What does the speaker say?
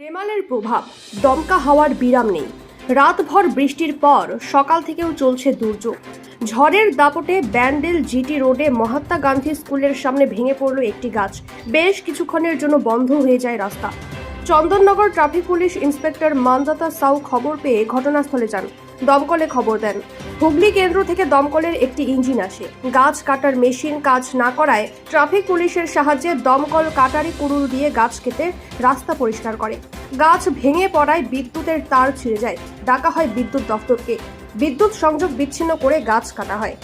রেমালের প্রভাব, দমকা হাওয়ার বিরাম নেই। রাতভর বৃষ্টির পর সকাল থেকেও চলছে দুর্যোগ। ঝড়ের দাপটে ব্যান্ডেল জিটি রোডে মহাত্মা গান্ধী স্কুলের সামনে ভেঙে পড়ল একটি গাছ। বেশ কিছুক্ষণের জন্য বন্ধ হয়ে যায় রাস্তা। Chandannagar traffic police inspector Manjata Shaw খবর পেয়ে ঘটনাস্থলে যান। দমকলে খবর দেন, হুগলি কেন্দ্র থেকে দমকলের একটি ইঞ্জিন আসে। গাছ কাটার মেশিন কাজ না করায় ট্রাফিক পুলিশের সাহায্যে দমকল কাটারি কুড়ুল দিয়ে গাছ কেটে রাস্তা পরিষ্কার করে। গাছ ভেঙে পড়ায় বিদ্যুতের তার ছিঁড়ে যায়। ডাকা হয় বিদ্যুৎ দফতরকে। বিদ্যুৎ সংযোগ বিচ্ছিন্ন করে গাছ কাটা হয়।